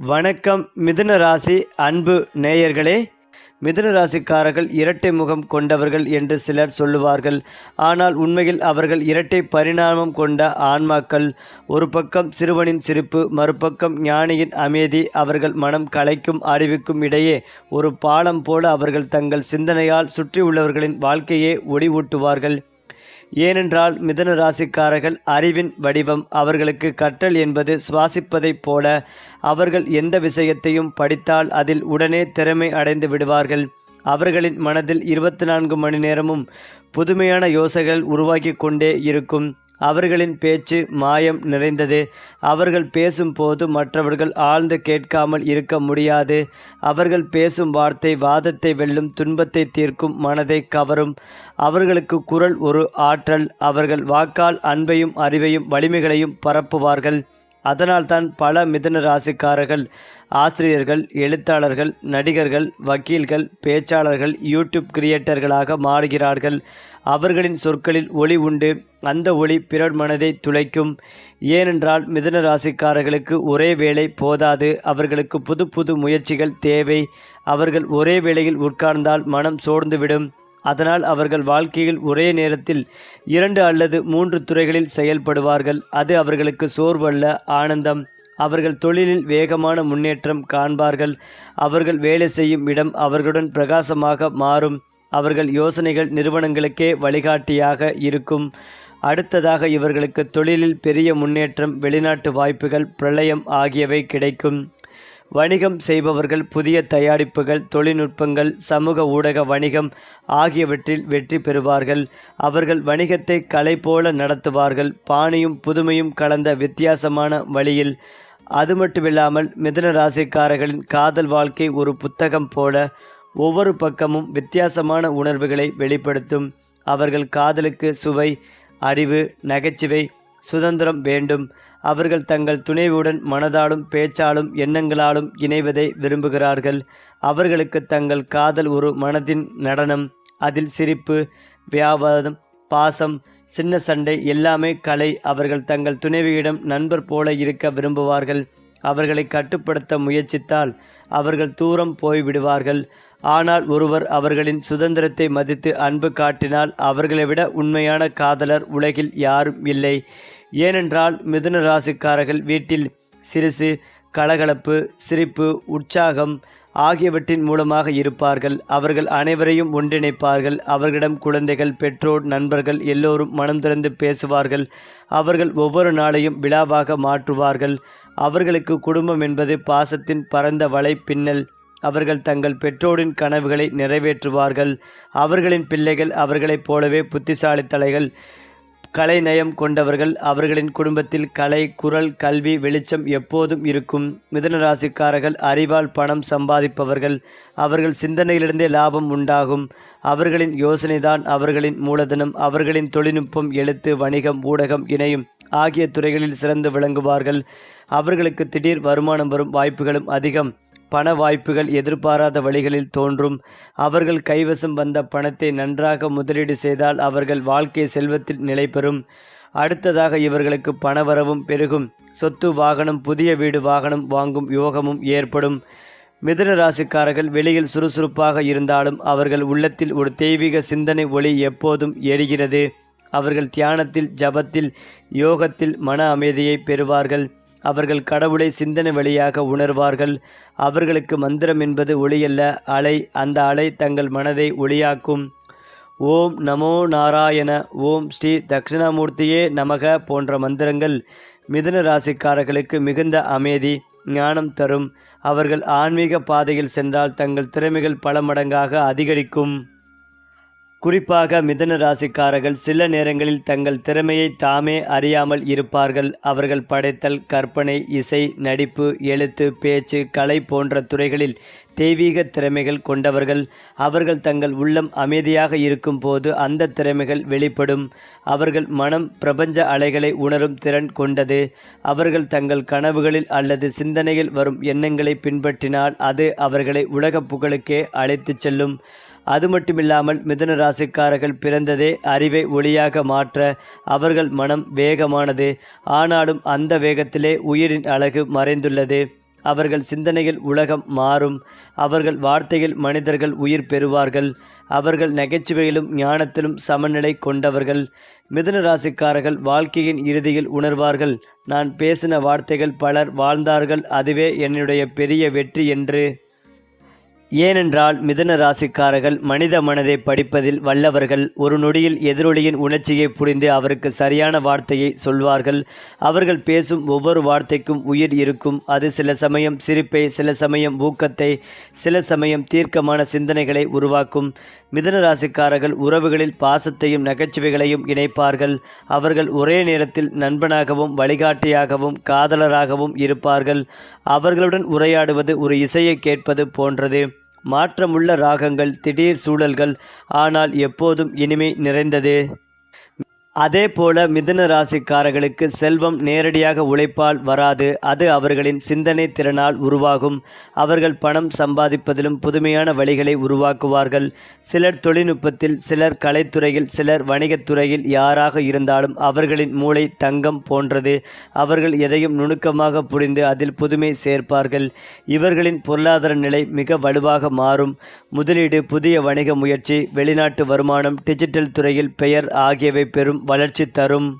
வணக்கம். மிதுன ராசி அன்பு நேயர்களே மிதுன ராசிக்காரர்கள் இரட்டை முகம் கொண்டவர்கள் என்று சிலர் சொல்லுவார்கள். ஆனால் உண்மையில் அவர்கள் இரட்டை பரிணாமம் கொண்ட ஆன்மாக்கள். ஒரு பக்கம் சிறுவனின் சிரிப்பு மறுபக்கம் ஞானியின் அமைதி அவர்கள் மனம் கலைக்கும் அறிவிக்கும் இடையே ஒரு பாலம் போல அவர்கள் தங்கள் சிந்தனையால் சுற்றியுள்ளவர்களின் வாழ்க்கையே ஒளிவூட்டுவார்கள் ஏனென்றால் மிதன ராசிக்காரர்கள் அறிவின் வடிவம் அவர்களுக்கு கற்றல் என்பது சுவாசிப்பதைப் போல அவர்கள் எந்த விஷயத்தையும் படித்தால் அதில் உடனே திறமை அடைந்து விடுவார்கள். அவர்களின் மனதில் இருபத்தி நான்கு மணி நேரமும் புதுமையான யோசைகள் உருவாக்கி கொண்டே இருக்கும். அவர்களின் பேச்சு மாயம் நிறைந்தது. அவர்கள் பேசும்போது மற்றவர்கள் ஆழ்ந்து கேட்காமல் இருக்க முடியாது. அவர்கள் பேசும் வார்த்தை வாதத்தை வெல்லும் துன்பத்தை தீர்க்கும் மனதை கவரும். அவர்களுக்கு குரல் ஒரு ஆற்றல். அவர்கள் வாக்கால் அன்பையும் அறிவையும் வலிமைகளையும் பரப்புவார்கள். அதனால்தான் பல மிதுன ராசிக்காரர்கள் ஆசிரியர்கள் எழுத்தாளர்கள் நடிகர்கள் வக்கீல்கள் பேச்சாளர்கள் யூடியூப் கிரியேட்டர்களாக மாறுகிறார்கள். அவர்களின் சொற்களில் ஒளி உண்டு. அந்த ஒளி பிறர் மனதை துளைக்கும். ஏனென்றால் மிதுன ராசிக்காரர்களுக்கு ஒரே வேலை போதாது. அவர்களுக்கு புது புது முயற்சிகள் தேவை. அவர்கள் ஒரே வேளையில் உட்கார்ந்தால் மனம் சோர்ந்துவிடும். அதனால் அவர்கள் வாழ்க்கையில் ஒரே நேரத்தில் இரண்டு அல்லது மூன்று துறைகளில் செயல்படுவார்கள். அது அவர்களுக்கு சோர்வல்ல ஆனந்தம். அவர்கள் தொழிலில் வேகமான முன்னேற்றம் காண்பார்கள். அவர்கள் வேலை செய்யும் இடம் அவர்களுடன் பிரகாசமாக மாறும். அவர்கள் யோசனைகள் நிறுவனங்களுக்கே வழிகாட்டியாக இருக்கும். அடுத்ததாக இவர்களுக்கு தொழிலில் பெரிய முன்னேற்றம் வெளிநாட்டு வாய்ப்புகள் பிரளயம் ஆகியவை கிடைக்கும். வணிகம் செய்பவர்கள் புதிய தயாரிப்புகள் தொழில்நுட்பங்கள் சமூக ஊடக வணிகம் ஆகியவற்றில் வெற்றி பெறுவார்கள். அவர்கள் வணிகத்தை கலை போல நடத்துவார்கள். பாணியும் புதுமையும் கலந்த வித்தியாசமான வழியில். அது மட்டுமில்லாமல் மிதுன ராசிக்காரர்களின் காதல் வாழ்க்கை ஒரு புத்தகம் போல ஒவ்வொரு பக்கமும் வித்தியாசமான உணர்வுகளை வெளிப்படுத்தும். அவர்கள் காதலுக்கு சுவை அறிவு நகைச்சுவை சுதந்திரம் வேண்டும். அவர்கள் தங்கள் துணைவுடன் மனதாலும் பேச்சாலும் எண்ணங்களாலும் இணைவதை விரும்புகிறார்கள். அவர்களுக்கு தங்கள் காதல் ஒரு மனதின் நடனம். அதில் சிரிப்பு வியாபாரம் பாசம் சின்ன சண்டை எல்லாமே கலை. அவர்கள் தங்கள் துணைவியிடம் நண்பர் போல இருக்க விரும்புவார்கள். அவர்களை கட்டுப்படுத்த முயற்சித்தால் அவர்கள் தூரம் போய்விடுவார்கள். ஆனால் ஒருவர் அவர்களின் சுதந்திரத்தை மதித்து அன்பு காட்டினால் அவர்களை விட உண்மையான காதலர் உலகில் யாரும் இல்லை. ஏனென்றால் மிதுன ராசிக்காரர்கள் வீட்டில் சிறுசு கலகலப்பு சிரிப்பு உற்சாகம் ஆகியவற்றின் மூலமாக இருப்பார்கள். அவர்கள் அனைவரையும் ஒன்றிணைப்பார்கள். அவர்களிடம் குழந்தைகள் பெற்றோர் நண்பர்கள் எல்லோரும் மனம் திறந்து பேசுவார்கள். அவர்கள் ஒவ்வொரு நாளையும் விழாவாக மாற்றுவார்கள். அவர்களுக்கு குடும்பம் என்பது பாசத்தின் பரந்த வலை பின்னல். அவர்கள் தங்கள் பெற்றோரின் கனவுகளை நிறைவேற்றுவார்கள். அவர்களின் பிள்ளைகள் அவர்களைப் போலவே புத்திசாலித்தலைகள். கலை நயம் கொண்டவர்கள் அவர்களின் குடும்பத்தில் கலை குரல் கல்வி வெளிச்சம் எப்போதும் இருக்கும். மிதன ராசிக்காரர்கள் அறிவால் பணம் சம்பாதிப்பவர்கள். அவர்கள் சிந்தனையிலிருந்தே லாபம் உண்டாகும். அவர்களின் யோசனைதான் அவர்களின் மூலதனம். அவர்களின் தொழில்நுட்பம் எழுத்து வணிகம் ஊடகம் இணையும் ஆகிய துறைகளில் சிறந்து விளங்குவார்கள். அவர்களுக்கு திடீர் வருமானம் வரும் வாய்ப்புகளும் அதிகம். பண வாய்ப்புகள் எதிர்பாராத வழிகளில் தோன்றும். அவர்கள் கைவசம் வந்த பணத்தை நன்றாக முதலீடு செய்தால் அவர்கள் வாழ்க்கை செல்வத்தில் நிலை பெறும். அடுத்ததாக இவர்களுக்கு பணவரவும் பெருகும். சொத்து வாகனம் புதிய வீடு வாகனம் வாங்கும் யோகமும் ஏற்படும். மிதுன ராசிக்காரர்கள் வெளியில் சுறுசுறுப்பாக இருந்தாலும் அவர்கள் உள்ளத்தில் ஒரு தெய்வீக சிந்தனை ஒளி எப்போதும் எரிகிறது. அவர்கள் தியானத்தில் ஜபத்தில் யோகத்தில் மன அமைதியை பெறுவார்கள். அவர்கள் கடவுளை சிந்தனை வழியாக உணர்வார்கள். அவர்களுக்கு மந்திரம் என்பது ஒளியல்ல. அலை அந்த அலை தங்கள் மனதை ஒளியாக்கும். ஓம் நமோ நாராயண ஓம் ஸ்ரீ தட்சிணாமூர்த்தியே நமக போன்ற மந்திரங்கள் மிதுன ராசிக்காரர்களுக்கு மிகுந்த அமைதி ஞானம் தரும். அவர்கள் ஆன்மீக பாதையில் சென்றால் தங்கள் திறமைகள் பல மடங்காக அதிகரிக்கும். குறிப்பாக மிதன ராசிக்காரர்கள் சில நேரங்களில் தங்கள் திறமையை தாமே அறியாமல் இருப்பார்கள். அவர்கள் படைத்தல் கற்பனை இசை நடிப்பு எழுத்து பேச்சு கலை போன்ற துறைகளில் தெய்வீக திறமைகள் கொண்டவர்கள். அவர்கள் தங்கள் உள்ளம் அமைதியாக இருக்கும் போது அந்த திறமைகள் வெளிப்படும். அவர்கள் மனம் பிரபஞ்ச அலைகளை உணரும் திறன் கொண்டது. அவர்கள் தங்கள் கனவுகளில் அல்லது சிந்தனையில் வரும் எண்ணங்களை பின்பற்றினால் அது அவர்களை உலக புகழுக்கே அழைத்துச் செல்லும். அது மட்டுமில்லாமல் மிதுன ராசிக்காரர்கள் பிறந்ததே அறிவை ஒளியாக மாற்ற அவர்கள் மனம் வேகமானது. ஆனாலும் அந்த வேகத்திலே உயிரின் அழகு மறைந்துள்ளது. அவர்கள் சிந்தனையில் உலகம் மாறும். அவர்கள் வார்த்தையில் மனிதர்கள் உயிர் பெறுவார்கள். அவர்கள் நகைச்சுவையிலும் ஞானத்திலும் சமநிலை கொண்டவர்கள். மிதுன ராசிக்காரர்கள் வாழ்க்கையின் இறுதியில் உணர்வார்கள். நான் பேசின வார்த்தைகள் பலர் வாழ்ந்தார்கள். அதுவே என்னுடைய பெரிய வெற்றி என்று. ஏனென்றால் மிதன ராசிக்காரர்கள் மனித மனதை படிப்பதில் வல்லவர்கள். ஒரு நொடியில் எதிரொலியின் உணர்ச்சியை புரிந்து அவருக்கு சரியான வார்த்தையை சொல்வார்கள். அவர்கள் பேசும் ஒவ்வொரு வார்த்தைக்கும் உயிர் இருக்கும். அது சில சமயம் சிரிப்பை சில சமயம் ஊக்கத்தை சில சமயம் தீர்க்கமான சிந்தனைகளை உருவாக்கும். மிதன ராசிக்காரர்கள் உறவுகளில் பாசத்தையும் நகைச்சுவைகளையும் இணைப்பார்கள். அவர்கள் ஒரே நேரத்தில் நண்பனாகவும் வழிகாட்டியாகவும் காதலராகவும் இருப்பார்கள். அவர்களுடன் உரையாடுவது ஒரு இசையை கேட்பது போன்றது. மாற்றமுள்ள ராகங்கள் திடீர் சூழல்கள் ஆனால் எப்போதும் இனிமை நிறைந்தது. அதே போல மிதுன ராசிக்காரர்களுக்கு செல்வம் நேரடியாக உழைப்பால் வராது. அது அவர்களின் சிந்தனை திறனால் உருவாகும். அவர்கள் பணம் சம்பாதிப்பதிலும் புதுமையான வழிகளை உருவாக்குவார்கள். சிலர் தொழில்நுட்பத்தில் சிலர் கலைத்துறையில் சிலர் வணிகத்துறையில் யாராக இருந்தாலும் அவர்களின் மூளை தங்கம் போன்றது. அவர்கள் எதையும் நுணுக்கமாக புரிந்து அதில் புதுமை சேர்ப்பார்கள். இவர்களின் பொருளாதார நிலை மிக வலுவாக மாறும். முதலீடு புதிய வணிக முயற்சி வெளிநாட்டு வருமானம் டிஜிட்டல் துறையில் பெயர் ஆகியவை பெறும் வளர்ச்சி தரும்.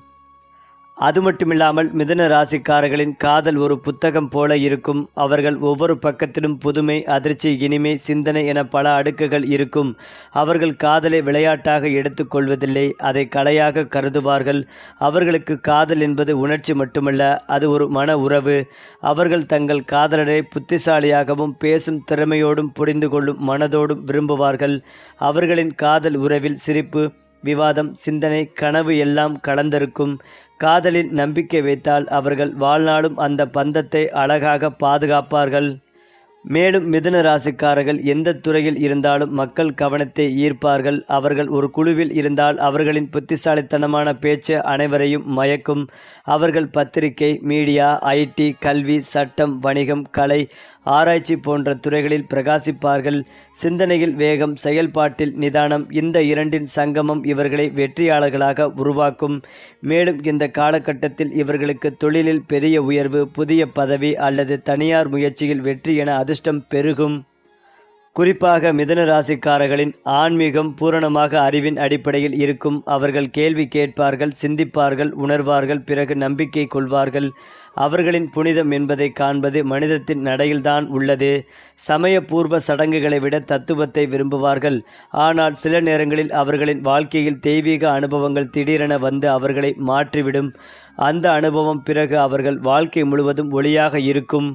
அது மட்டுமில்லாமல் மிதுன ராசிக்காரர்களின் காதல் ஒரு புத்தகம் போல இருக்கும். அவர்கள் ஒவ்வொரு பக்கத்திலும் புதுமை அதிர்ச்சி இனிமை சிந்தனை என பல அடுக்குகள் இருக்கும். அவர்கள் காதலை விளையாட்டாக எடுத்துக்கொள்வதில்லை அதை கலையாக கருதுவார்கள். அவர்களுக்கு காதல் என்பது உணர்ச்சி மட்டுமல்ல அது ஒரு மன உறவு. அவர்கள் தங்கள் காதலரை புத்திசாலியாகவும் பேசும் திறமையோடும் புரிந்து கொள்ளும் மனதோடும் விரும்புவார்கள். அவர்களின் காதல் உறவில் சிரிப்பு விவாதம் சிந்தனை கனவு எல்லாம் கலந்திருக்கும். காதலில் நம்பிக்கை வைத்தால் அவர்கள் வாழ்நாளும் அந்த பந்தத்தை அழகாக பாதுகாப்பார்கள். மேலும் மிதுன ராசிக்காரர்கள் எந்த துறையில் இருந்தாலும் மக்கள் கவனத்தை ஈர்ப்பார்கள். அவர்கள் ஒரு குழுவில் இருந்தால் அவர்களின் புத்திசாலித்தனமான பேச்சு அனைவரையும் மயக்கும். அவர்கள் பத்திரிகை மீடியா ஐடி கல்வி சட்டம் வணிகம் கலை ஆராய்ச்சி போன்ற துறைகளில் பிரகாசிப்பார்கள். சிந்தனையில் வேகம் செயல்பாட்டில் நிதானம் இந்த இரண்டின் சங்கமம் இவர்களை வெற்றியாளர்களாக உருவாக்கும். மேலும் இந்த காலகட்டத்தில் இவர்களுக்கு தொழிலில் பெரிய உயர்வு புதிய பதவி அல்லது தனியார் முயற்சியில் வெற்றி என அதிர்ஷ்டம் பெருகும். குறிப்பாக மிதன ராசிக்காரர்களின் ஆன்மீகம் பூரணமாக அறிவின் அடிப்படையில் இருக்கும். அவர்கள் கேள்வி கேட்பார்கள் சிந்திப்பார்கள் உணர்வார்கள் பிறகு நம்பிக்கை கொள்வார்கள். அவர்களின் புனிதம் என்பதை காண்பது மனிதத்தின் நடையில்தான் உள்ளது. சமயபூர்வ சடங்குகளை விட தத்துவத்தை விரும்புவார்கள். ஆனால் சில நேரங்களில் அவர்களின் வாழ்க்கையில் தெய்வீக அனுபவங்கள் திடீரென வந்து அவர்களை மாற்றிவிடும். அந்த அனுபவம் பிறகு அவர்கள் வாழ்க்கை முழுவதும் ஒளியாக இருக்கும்.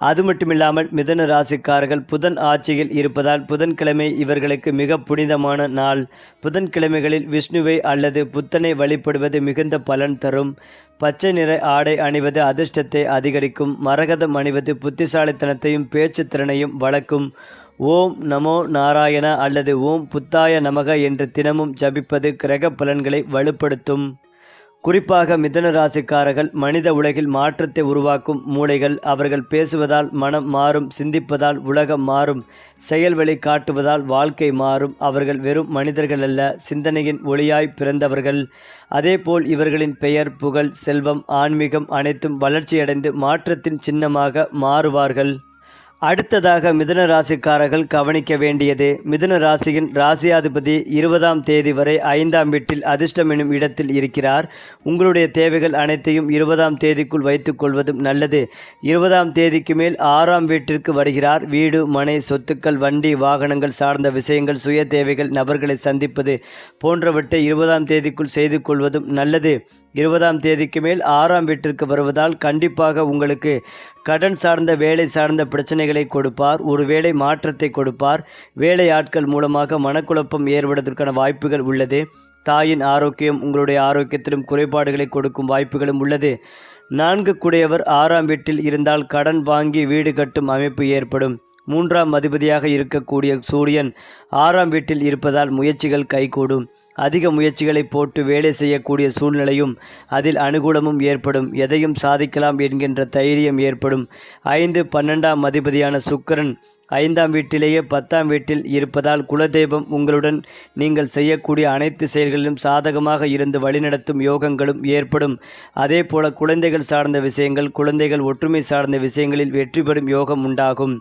அது மட்டுமில்லாமல் மிதன ராசிக்காரர்கள் புதன் ஆட்சியில் இருப்பதால் புதன்கிழமை இவர்களுக்கு மிக புனிதமான நாள். புதன்கிழமைகளில் விஷ்ணுவை அல்லது புத்தனை வழிபடுவது மிகுந்த பலன் தரும். பச்சை நிற ஆடை அணிவது அதிர்ஷ்டத்தை அதிகரிக்கும். மரகதம் அணிவது புத்திசாலித்தனத்தையும் பேச்சு திறனையும் வளர்க்கும். ஓம் நமோ நாராயண அல்லது ஓம் புத்தாய நமக என்று தினமும் ஜபிப்பது கிரக பலன்களை வலுப்படுத்தும். குறிப்பாக மிதன ராசிக்காரர்கள் மனித உலகில் மாற்றத்தை உருவாக்கும் மூளைகள் அவர்கள் பேசுவதால் மனம் மாறும் சிந்திப்பதால் உலகம் மாறும் செயல்வழி காட்டுவதால் வாழ்க்கை மாறும். அவர்கள் வெறும் மனிதர்கள் அல்ல சிந்தனையின் ஒளியாய் பிறந்தவர்கள். அதேபோல் இவர்களின் பெயர் புகழ் செல்வம் ஆன்மீகம் அனைத்தும் வளர்ச்சியடைந்து மாற்றத்தின் சின்னமாக மாறுவார்கள். அடுத்ததாக மிதுன ராசிக்காரர்கள் கவனிக்க வேண்டியது மிதுன ராசியின் ராசியாதிபதி இருபதாம் தேதி வரை ஐந்தாம் வீட்டில் அதிர்ஷ்டம் எனும் இடத்தில் இருக்கிறார். உங்களுடைய தேவைகள் அனைத்தையும் இருபதாம் தேதிக்குள் வைத்துக் கொள்வதும் நல்லது. இருபதாம் தேதிக்கு மேல் ஆறாம் வீட்டிற்கு வருகிறார். வீடு மனை சொத்துக்கள் வண்டி வாகனங்கள் சார்ந்த விஷயங்கள் சுய தேவைகள் நபர்களை சந்திப்பது போன்றவற்றை இருபதாம் தேதிக்குள் செய்து கொள்வதும் நல்லது. இருபதாம் தேதிக்கு மேல் ஆறாம் வீட்டிற்கு வருவதால் கண்டிப்பாக உங்களுக்கு கடன் சார்ந்த வேலை சார்ந்த பிரச்சனைகளை கொடுப்பார். ஒருவேளை மாற்றத்தை கொடுப்பார். வேலை ஆட்கள் மூலமாக மனக்குழப்பம் ஏற்படுவதற்கான வாய்ப்புகள் உள்ளது. தாயின் ஆரோக்கியம் உங்களுடைய ஆரோக்கியத்திலும் குறைபாடுகளை கொடுக்கும் வாய்ப்புகளும் உள்ளது. நான்கு குடையவர் ஆறாம் வீட்டில் இருந்தால் கடன் வாங்கி வீடு கட்டும் அமைப்பு ஏற்படும். மூன்றாம் அதிபதியாக இருக்கக்கூடிய சூரியன் ஆறாம் வீட்டில் இருப்பதால் முயற்சிகள் கைகூடும். அதிக முயற்சிகளை போட்டு வேலை செய்யக்கூடிய சூழ்நிலையும் அதில் அனுகூலமும் ஏற்படும். எதையும் சாதிக்கலாம் என்கின்ற தைரியம் ஏற்படும். ஐந்து பன்னெண்டாம் அதிபதியான சுக்கரன் ஐந்தாம் வீட்டிலேயே பத்தாம் வீட்டில் இருப்பதால் குலதெய்வம் உங்களுடன் நீங்கள் செய்யக்கூடிய அனைத்து செயல்களிலும் சாதகமாக இருந்து வழிநடத்தும் யோகங்களும் ஏற்படும். அதே போல குழந்தைகள் சார்ந்த விஷயங்கள் குழந்தைகள் ஒற்றுமை சார்ந்த விஷயங்களில் வெற்றி பெறும் யோகம் உண்டாகும்.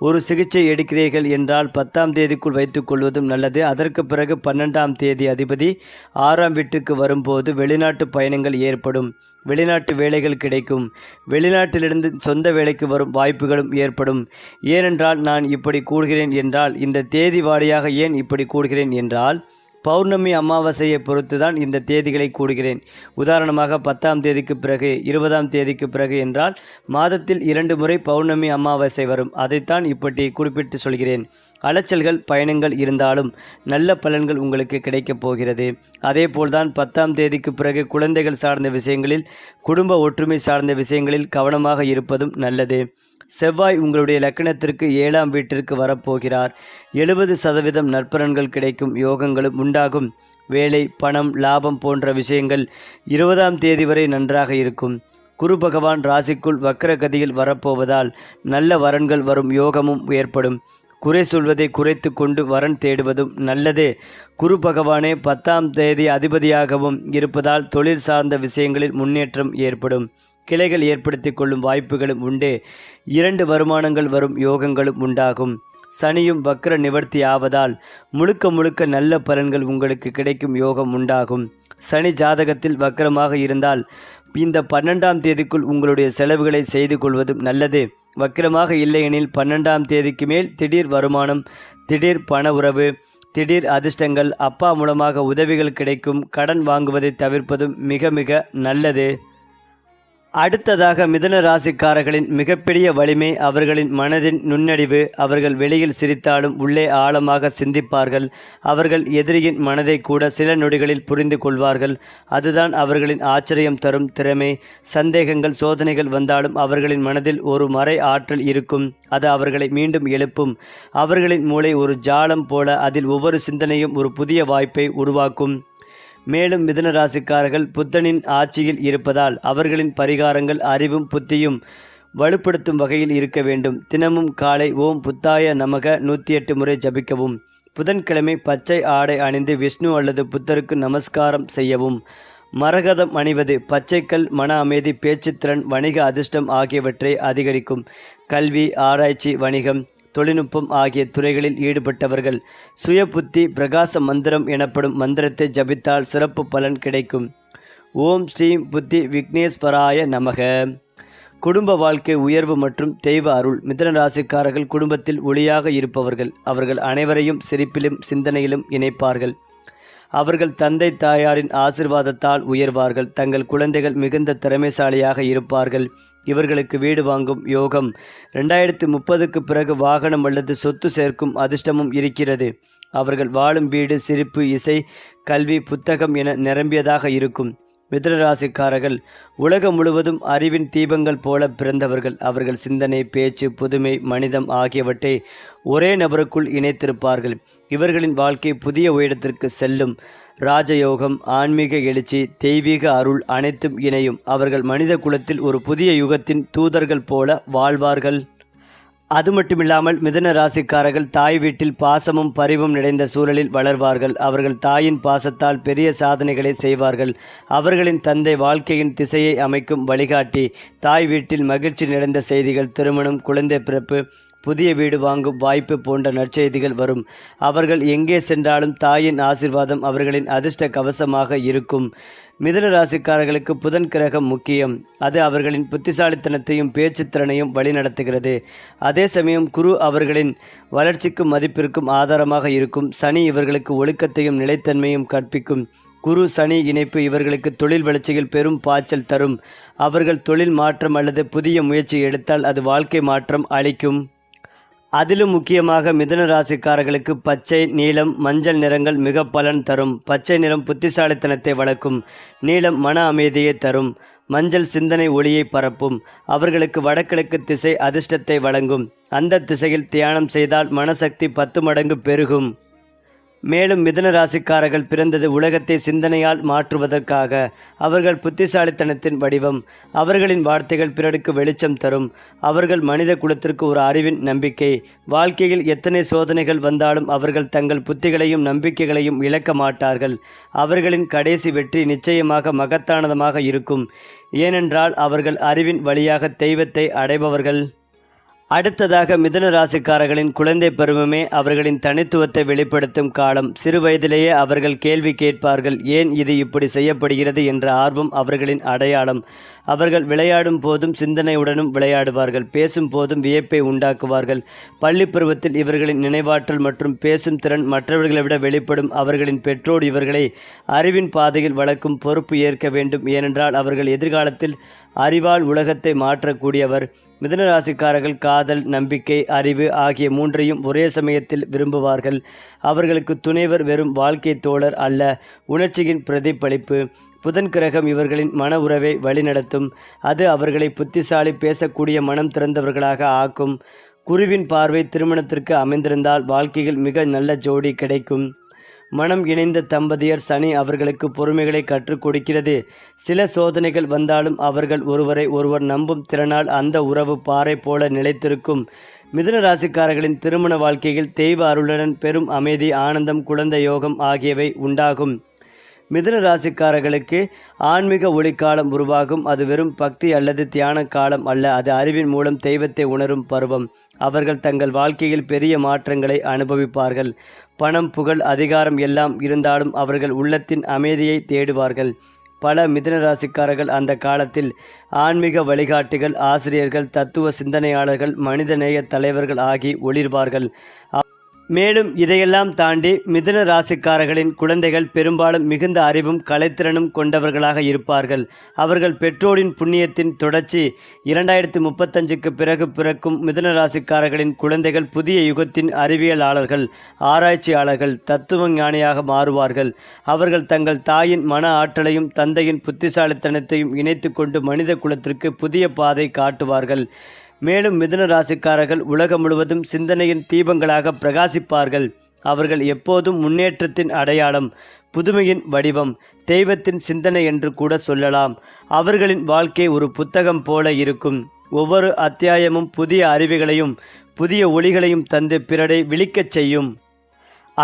ஒரு சிகிச்சை எடுக்கிறீர்கள் என்றால் பத்தாம் தேதிக்குள் வைத்துக்கொள்வதும் நல்லது. அதற்கு பிறகு பன்னெண்டாம் தேதி அதிபதி ஆறாம் வீட்டுக்கு வரும்போது வெளிநாட்டு பயணங்கள் ஏற்படும். வெளிநாட்டு வேலைகள் கிடைக்கும். வெளிநாட்டிலிருந்து சொந்த வேலைக்கு வரும் வாய்ப்புகளும் ஏற்படும். ஏனென்றால் நான் இப்படி கூடுகிறேன் என்றால் இந்த தேதி வாரியாக ஏன் இப்படி கூடுகிறேன் என்றால் பௌர்ணமி அமாவாசையை பொறுத்து தான் இந்த தேதிகளை கூடுகிறேன். உதாரணமாக பத்தாம் தேதிக்கு பிறகு இருபதாம் தேதிக்கு பிறகு என்றால் மாதத்தில் இரண்டு முறை பௌர்ணமி அமாவாசை வரும். அதைத்தான் இப்படி குறிப்பிட்டு சொல்கிறேன். அலைச்சல்கள் பயணங்கள் இருந்தாலும் நல்ல பலன்கள் உங்களுக்கு கிடைக்கப் போகிறது. அதே போல்தான் பத்தாம் தேதிக்கு பிறகு குழந்தைகள் சார்ந்த விஷயங்களில் குடும்ப ஒற்றுமை சார்ந்த விஷயங்களில் கவனமாக இருப்பதும் நல்லது. செவ்வாய் உங்களுடைய லக்கணத்திற்கு ஏழாம் வீட்டிற்கு வரப்போகிறார். எழுபது சதவீதம் நற்பலன்கள் கிடைக்கும் யோகங்களும் உண்டாகும். வேலை பணம் லாபம் போன்ற விஷயங்கள் இருபதாம் தேதி வரை நன்றாக இருக்கும். குரு பகவான் ராசிக்குள் வக்கரகதியில் வரப்போவதால் நல்ல வரன்கள் வரும் யோகமும் ஏற்படும். குறை சொல்வதை குறைத்து கொண்டு வரன் தேடுவதும் நல்லதே. குரு பகவானே பத்தாம் தேதி அதிபதியாகவும் இருப்பதால் தொழில் சார்ந்த விஷயங்களில் முன்னேற்றம் ஏற்படும். கிளைகள் ஏற்படுத்தி கொள்ளும் வாய்ப்புகளும் உண்டு. இரண்டு வருமானங்கள் வரும் யோகங்களும் உண்டாகும். சனியும் வக்ர நிவர்த்தி ஆவதால் முழுக்க முழுக்க நல்ல பலன்கள் உங்களுக்கு கிடைக்கும் யோகம் உண்டாகும். சனி ஜாதகத்தில் வக்கரமாக இருந்தால் இந்த பன்னெண்டாம் தேதிக்குள் உங்களுடைய செலவுகளை செய்து கொள்வதும் நல்லது. வக்கிரமாக இல்லையெனில் பன்னெண்டாம் தேதிக்கு மேல் திடீர் வருமானம் திடீர் பண உறவு திடீர் அதிர்ஷ்டங்கள் அப்பா மூலமாக உதவிகள் கிடைக்கும் கடன் வாங்குவதை தவிர்ப்பதும் மிக மிக நல்லது. அடுத்ததாக மிதுன ராசிக்காரர்களின் மிகப்பெரிய வலிமை அவர்களின் மனதின் நுண்ணடிவு அவர்கள் வெளியில் சிரித்தாலும் உள்ளே ஆழமாக சிந்திப்பார்கள். அவர்கள் எதிரியின் மனதை கூட சில நொடிகளில் புரிந்து கொள்வார்கள். அதுதான் அவர்களின் ஆச்சரியம் தரும் திறமை. சந்தேகங்கள் சோதனைகள் வந்தாலும் அவர்களின் மனதில் ஒரு மறை ஆற்றல் இருக்கும். அது அவர்களை மீண்டும் எழுப்பும். அவர்களின் மூளை ஒரு ஜாலம் போல அதில் ஒவ்வொரு சிந்தனையும் ஒரு புதிய வாய்ப்பை உருவாக்கும். மேலும் மிதுன ராசிக்காரர்கள் புத்தனின் ஆட்சியில் இருப்பதால் அவர்களின் பரிகாரங்கள் அறிவும் புத்தியும் வலுப்படுத்தும் வகையில் இருக்க வேண்டும். தினமும் காலை ஓம் புத்தாய நமக நூற்றி எட்டு முறை ஜபிக்கவும். புதன்கிழமை பச்சை ஆடை அணிந்து விஷ்ணு அல்லது புத்தருக்கு நமஸ்காரம் செய்யவும். மரகதம் அணிவது பச்சைக்கல் மன அமைதி பேச்சுத்திறன் வணிக அதிர்ஷ்டம் ஆகியவற்றை அதிகரிக்கும். கல்வி ஆராய்ச்சி வணிகம் தொழில்நுட்பம் ஆகிய துறைகளில் ஈடுபட்டவர்கள் சுய புத்தி பிரகாச மந்திரம் எனப்படும் மந்திரத்தை ஜபித்தால் சிறப்பு பலன் கிடைக்கும். ஓம் ஸ்ரீம் புத்தி விக்னேஸ்வராய நமக. குடும்ப வாழ்க்கை உயர்வு மற்றும் தெய்வ அருள் மிதன ராசிக்காரர்கள் குடும்பத்தில் ஒளியாக இருப்பவர்கள் அவர்கள் அனைவரையும் சிரிப்பிலும் சிந்தனையிலும் இணைப்பார்கள். அவர்கள் தந்தை தாயாரின் ஆசிர்வாதத்தால் உயர்வார்கள் தங்கள் குழந்தைகள் மிகுந்த திறமைசாலியாக இருப்பார்கள். இவர்களுக்கு வீடு வாங்கும் யோகம். ரெண்டாயிரத்து முப்பதுக்கு பிறகு வாகனம் அல்லது சொத்து சேர்க்கும் அதிர்ஷ்டமும் இருக்கிறது. அவர்கள் வாழும் வீடு சிரிப்பு இசை கல்வி புத்தகம் என நிரம்பியதாக இருக்கும். மிதனராசிக்காரர்கள் உலகம் முழுவதும் அறிவின் தீபங்கள் போல பிறந்தவர்கள். அவர்கள் சிந்தனை பேச்சு புதுமை மனிதம் ஆகியவற்றை ஒரே நபருக்குள் இணைத்திருப்பார்கள். இவர்களின் வாழ்க்கை புதிய உயரத்திற்கு செல்லும். ராஜயோகம் ஆன்மீக எழுச்சி தெய்வீக அருள் அனைத்தும் இணையும். அவர்கள் மனித குலத்தில் ஒரு புதிய யுகத்தின் தூதர்கள் போல வாழ்வார்கள். அது மட்டுமில்லாமல் மிதன ராசிக்காரர்கள் தாய் வீட்டில் பாசமும் பரிவும் நிறைந்த சூழலில் வளர்வார்கள். அவர்கள் தாயின் பாசத்தால் பெரிய சாதனைகளை செய்வார்கள். அவர்களின் தந்தை வாழ்க்கையின் திசையை அமைக்கும் வழிகாட்டி. தாய் வீட்டில் மகிழ்ச்சி நிறைந்த செய்திகள் திருமணம் குழந்தை பிறப்பு புதிய வீடு வாங்கும் வாய்ப்பு போன்ற நற்செய்திகள் வரும். அவர்கள் எங்கே சென்றாலும் தாயின் ஆசிர்வாதம் அவர்களின் அதிர்ஷ்ட கவசமாக இருக்கும். மிதுன ராசிக்காரர்களுக்கு புதன் கிரகம் முக்கியம். அது அவர்களின் புத்திசாலித்தனத்தையும் பேச்சுத்திறனையும் வழிநடத்துகிறது. அதே சமயம் குரு அவர்களின் வளர்ச்சிக்கும் மதிப்பிற்கும் ஆதாரமாக இருக்கும். சனி இவர்களுக்கு ஒழுக்கத்தையும் நிலைத்தன்மையும் கற்பிக்கும். குரு சனி இணைப்பு இவர்களுக்கு தொழில் வளர்ச்சியில் பெரும் பாய்ச்சல் தரும். அவர்கள் தொழில் மாற்றம் அல்லது புதிய முயற்சி எடுத்தால் அது வாழ்க்கை மாற்றம் அளிக்கும். அதிலும் முக்கியமாக மிதுன ராசிக்காரர்களுக்கு பச்சை நீலம் மஞ்சள் நிறங்கள் மிக பலன் தரும். பச்சை நிறம் புத்திசாலித்தனத்தை வளர்க்கும். நீலம் மன அமைதியை தரும். மஞ்சள் சிந்தனை ஒளியை பரப்பும். அவர்களுக்கு வடகிழக்கு திசை அதிர்ஷ்டத்தை வழங்கும். அந்த திசையில் தியானம் செய்தால் மனசக்தி பத்து மடங்கு பெருகும். மேலும் மிதன ராசிக்காரர்கள் பிறந்தது உலகத்தை சிந்தனையால் மாற்றுவதற்காக. அவர்கள் புத்திசாலித்தனத்தின் வடிவம் அவர்களின் வார்த்தைகள் பிறருக்கு வெளிச்சம் தரும் அவர்கள் மனித குலத்திற்கு ஒரு அறிவின் நம்பிக்கை. வாழ்க்கையில் எத்தனை சோதனைகள் வந்தாலும் அவர்கள் தங்கள் புத்திகளையும் நம்பிக்கைகளையும் இழக்க மாட்டார்கள். அவர்களின் கடைசி வெற்றி நிச்சயமாக மகத்தானதமாக இருக்கும். ஏனென்றால் அவர்கள் அறிவின் வழியாக தெய்வத்தை அடைபவர்கள். அடுத்ததாக மிதுன ராசிக்காரர்களின் குழந்தை பருவமே அவர்களின் தனித்துவத்தை வெளிப்படுத்தும் காலம். சிறு வயதிலேயே அவர்கள் கேள்வி கேட்பார்கள் ஏன் இது இப்படி செய்யப்படுகிறது? என்ற ஆர்வம் அவர்களின் அடையாளம். அவர்கள் விளையாடும் போதும் சிந்தனையுடனும் விளையாடுவார்கள் பேசும் போதும் வியப்பை உண்டாக்குவார்கள். பள்ளி பருவத்தில் இவர்களின் நினைவாற்றல் மற்றும் பேசும் திறன் மற்றவர்களை விட வெளிப்படும். அவர்களின் பெற்றோர் இவர்களை அறிவின் பாதையில் வளர்க்கும் பொறுப்பு ஏற்க வேண்டும். ஏனென்றால் அவர்கள் எதிர்காலத்தில் அறிவால் உலகத்தை மாற்றக்கூடியவர். மிதனராசிக்காரர்கள் காதல் நம்பிக்கை அறிவு ஆகிய மூன்றையும் ஒரே சமயத்தில் விரும்புவார்கள். அவர்களுக்கு துணைவர் வெறும் வாழ்க்கை தோழர் அல்ல உணர்ச்சியின் பிரதிபலிப்பு. புதன் கிரகம் இவர்களின் மன உறவை வழிநடத்தும். அது அவர்களை புத்திசாலி பேசக்கூடிய மனம் திறந்தவர்களாக ஆக்கும். குருவின் பார்வை திருமணத்திற்கு அமைந்திருந்தால் வாழ்க்கையில் மிக நல்ல ஜோடி கிடைக்கும். மனம் இணைந்த தம்பதியர் சனி அவர்களுக்கு பொறுமைகளை கற்றுக் கொடுக்கிறது. சில சோதனைகள் வந்தாலும் அவர்கள் ஒருவரை ஒருவர் நம்பும் திறனால் அந்த உறவு பாறை போல நிலைத்திருக்கும். மிதுன ராசிக்காரர்களின் திருமண வாழ்க்கையில் தெய்வ அருளுடன் பெரும் அமைதி ஆனந்தம் குழந்தை யோகம் ஆகியவை உண்டாகும். மிதுன ராசிக்காரர்களுக்கு ஆன்மீக ஒளிக்காலம் உருவாகும். அது வெறும் பக்தி அல்லது தியான காலம் அல்ல. அது அறிவின் மூலம் தெய்வத்தை உணரும் பருவம். அவர்கள் தங்கள் வாழ்க்கையில் பெரிய மாற்றங்களை அனுபவிப்பார்கள். பணம் புகழ் அதிகாரம் எல்லாம் இருந்தாலும் அவர்கள் உள்ளத்தின் அமைதியை தேடுவார்கள். பல மிதுன ராசிக்காரர்கள் அந்த காலத்தில் ஆன்மீக வழிகாட்டிகள் ஆசிரியர்கள் தத்துவ சிந்தனையாளர்கள் மனிதநேய தலைவர்கள் ஆகி ஒளிர்வார்கள். மேலும் இதையெல்லாம் தாண்டி மிதுன ராசிக்காரர்களின் குழந்தைகள் பெரும்பாலும் மிகுந்த அறிவும் கலைத்திறனும் கொண்டவர்களாக இருப்பார்கள். அவர்கள் பெற்றோரின் புண்ணியத்தின் தொடர்ச்சி இரண்டாயிரத்தி முப்பத்தஞ்சுக்கு பிறகு பிறக்கும் மிதுன ராசிக்காரர்களின் குழந்தைகள் புதிய யுகத்தின் அறிவியலாளர்கள் ஆராய்ச்சியாளர்கள் தத்துவ ஞானியாக மாறுவார்கள். அவர்கள் தங்கள் தாயின் மன ஆற்றலையும் தந்தையின் புத்திசாலித்தனத்தையும் இணைத்து கொண்டு மனித குலத்திற்கு புதிய பாதை காட்டுவார்கள். மேலும் மிதுன ராசிக்காரர்கள் உலகம் முழுவதும் சிந்தனையின் தீபங்களாக பிரகாசிப்பார்கள். அவர்கள் எப்போதும் முன்னேற்றத்தின் அடையாளம் புதுமையின் வடிவம் தெய்வத்தின் சிந்தனை என்று கூட சொல்லலாம். அவர்களின் வாழ்க்கை ஒரு புத்தகம் போல இருக்கும். ஒவ்வொரு அத்தியாயமும் புதிய அறிவுகளையும் புதிய ஒளிகளையும் தந்து பிறரை விழிக்கச் செய்யும்.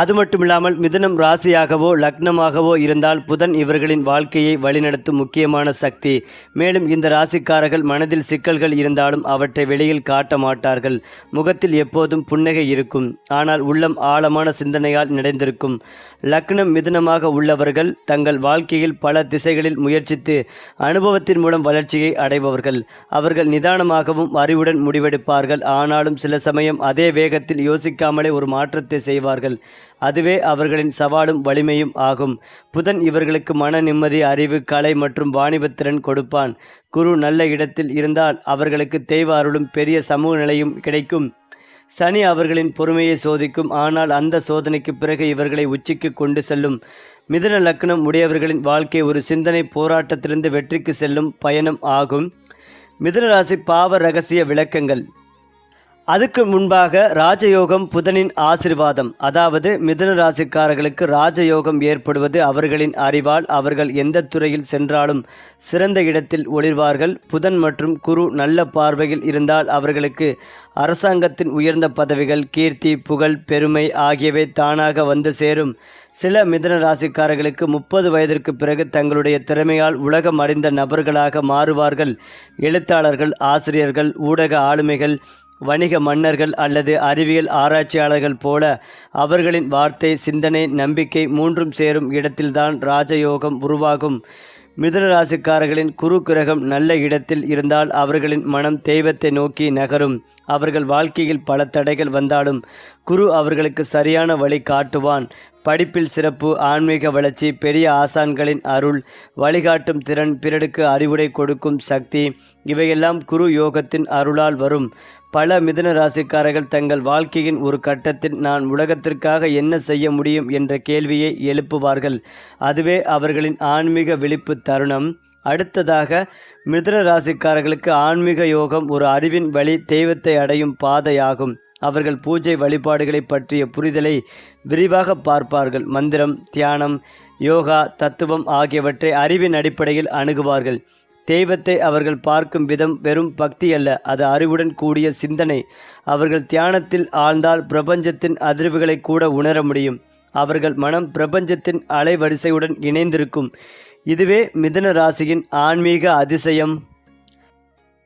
அது மட்டுமில்லாமல் மிதுனம் ராசியாகவோ லக்னமாகவோ இருந்தால் புதன் இவர்களின் வாழ்க்கையை வழிநடத்தும் முக்கியமான சக்தி. மேலும் இந்த ராசிக்காரர்கள் மனதில் சிக்கல்கள் இருந்தாலும் அவற்றை வெளியில் காட்ட மாட்டார்கள். முகத்தில் எப்போதும் புன்னகை இருக்கும். ஆனால் உள்ளம் ஆழமான சிந்தனையால் நிறைந்திருக்கும். லக்னம் மிதுனமாக உள்ளவர்கள் தங்கள் வாழ்க்கையில் பல திசைகளில் முயற்சித்து அனுபவத்தின் மூலம் வளர்ச்சியை அடைபவர்கள். அவர்கள் நிதானமாகவும் அறிவுடன் முடிவெடுப்பார்கள். ஆனாலும் சில சமயம் அதே வேகத்தில் யோசிக்காமலே ஒரு மாற்றத்தை செய்வார்கள். அதுவே அவர்களின் சவாலும் வலிமையும் ஆகும். புதன் இவர்களுக்கு மன நிம்மதி அறிவு கலை மற்றும் வாணிபத்திறன் கொடுப்பான். குரு நல்ல இடத்தில் இருந்தால் அவர்களுக்கு தெய்வ அருளும் பெரிய சமூக நிலையும் கிடைக்கும். சனி அவர்களின் பொறுமையை சோதிக்கும் ஆனால் அந்த சோதனைக்கு பிறகு இவர்களை உச்சிக்கு கொண்டு செல்லும். மிதன லக்னம் உடையவர்களின் வாழ்க்கை ஒரு சிந்தனை போராட்டத்திலிருந்து வெற்றிக்கு செல்லும் பயணம் ஆகும். மிதுன ராசி பாவ ரகசிய விளக்கங்கள். அதுக்கு முன்பாக ராஜயோகம் புதனின் ஆசிர்வாதம். அதாவது மிதுன ராசிக்காரர்களுக்கு ராஜயோகம் ஏற்படுவது அவர்களின் அறிவால் அவர்கள் எந்த துறையில் சென்றாலும் சிறந்த இடத்தில் ஒளிர்வார்கள். புதன் மற்றும் குரு நல்ல பார்வையில் இருந்தால் அவர்களுக்கு அரசாங்கத்தின் உயர்ந்த பதவிகள் கீர்த்தி புகழ் பெருமை ஆகியவை தானாக வந்து சேரும். சில மிதுன ராசிக்காரர்களுக்கு முப்பது வயதிற்கு பிறகு தங்களுடைய திறமையால் உலகம் அறிந்த நபர்களாக மாறுவார்கள். எழுத்தாளர்கள் ஆசிரியர்கள் ஊடக ஆளுமைகள் வணிக மன்னர்கள் அல்லது அறிவியல் ஆராய்ச்சியாளர்கள் போல அவர்களின் வார்த்தை சிந்தனை நம்பிக்கை மூன்றும் சேரும் இடத்தில்தான் ராஜயோகம் உருவாகும். மிதுனராசிக்காரர்களின் குரு கிரகம் நல்ல இடத்தில் இருந்தால் அவர்களின் மனம் தெய்வத்தை நோக்கி நகரும். அவர்கள் வாழ்க்கையில் பல தடைகள் வந்தாலும் குரு அவர்களுக்கு சரியான வழி காட்டுவான். படிப்பில் சிறப்பு ஆன்மீக வளர்ச்சி பெரிய ஆசான்களின் அருள் வழிகாட்டும் திறன் பிறருக்கு அறிவுரை கொடுக்கும் சக்தி இவையெல்லாம் குரு யோகத்தின் அருளால் வரும். பல மிதுன ராசிக்காரர்கள் தங்கள் வாழ்க்கையின் ஒரு கட்டத்தில் நான் உலகத்திற்காக என்ன செய்ய முடியும் என்ற கேள்வியை எழுப்புவார்கள். அதுவே அவர்களின் ஆன்மீக விழிப்பு தருணம். அடுத்ததாக மிதுன ராசிக்காரர்களுக்கு ஆன்மீக யோகம் ஒரு அறிவின் வழி தெய்வத்தை அடையும் பாதையாகும். அவர்கள் பூஜை வழிபாடுகளை பற்றிய புரிதலை விரிவாக பார்ப்பார்கள். மந்திரம் தியானம் யோகா தத்துவம் ஆகியவற்றை அறிவின் அடிப்படையில் அணுகுவார்கள். தெய்வத்தை அவர்கள் பார்க்கும் விதம் வெறும் பக்தி அல்ல அது அறிவுடன் கூடிய சிந்தனை. அவர்கள் தியானத்தில் ஆழ்ந்தால் பிரபஞ்சத்தின் அதிர்வுகளை கூட உணர முடியும். அவர்கள் மனம் பிரபஞ்சத்தின் அலைவரிசையுடன் இணைந்திருக்கும். இதுவே மிதன ராசியின் ஆன்மீக அதிசயம்.